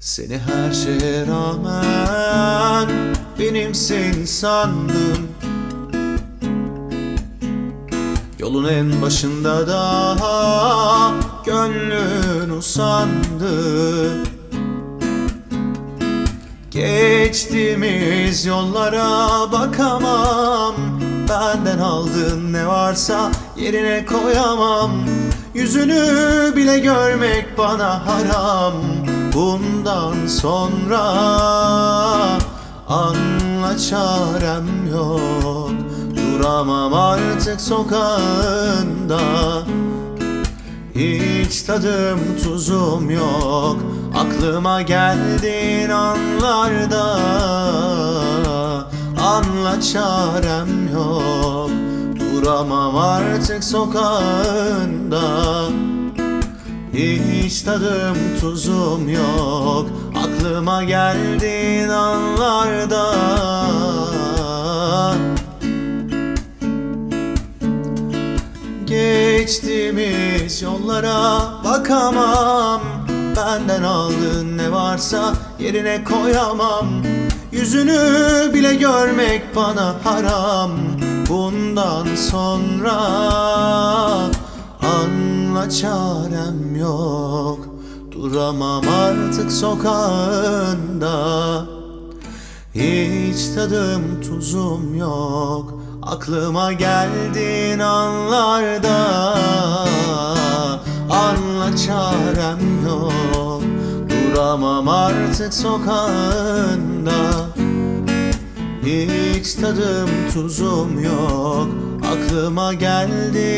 Seni her şeye rağmen benimsin sandım. Yolun en başında daha gönlün usandı. Geçtiğimiz yollara bakamam. Benden aldığın ne varsa yerine koyamam. Yüzünü bile görmek bana haram Bundan sonra anla çarem yok. Duramam artık sokağında. Hiç tadım tuzum yok. Aklıma geldiğin anlarda Anla çarem yok. Duramam artık sokağında Hiç tadım tuzum yok. Aklıma geldiğin anlarda. Geçtiğimiz yollara bakamam. Benden aldığın ne varsa yerine koyamam. Yüzünü bile görmek bana haram. Bundan sonra anla çarem yok. Duramam artık sokağında. Hiç tadım tuzum yok. Aklıma geldiğin anlarda. Anla çarem yok. Duramam artık sokağında. Hiç tadım tuzum yok. Aklıma geldiğin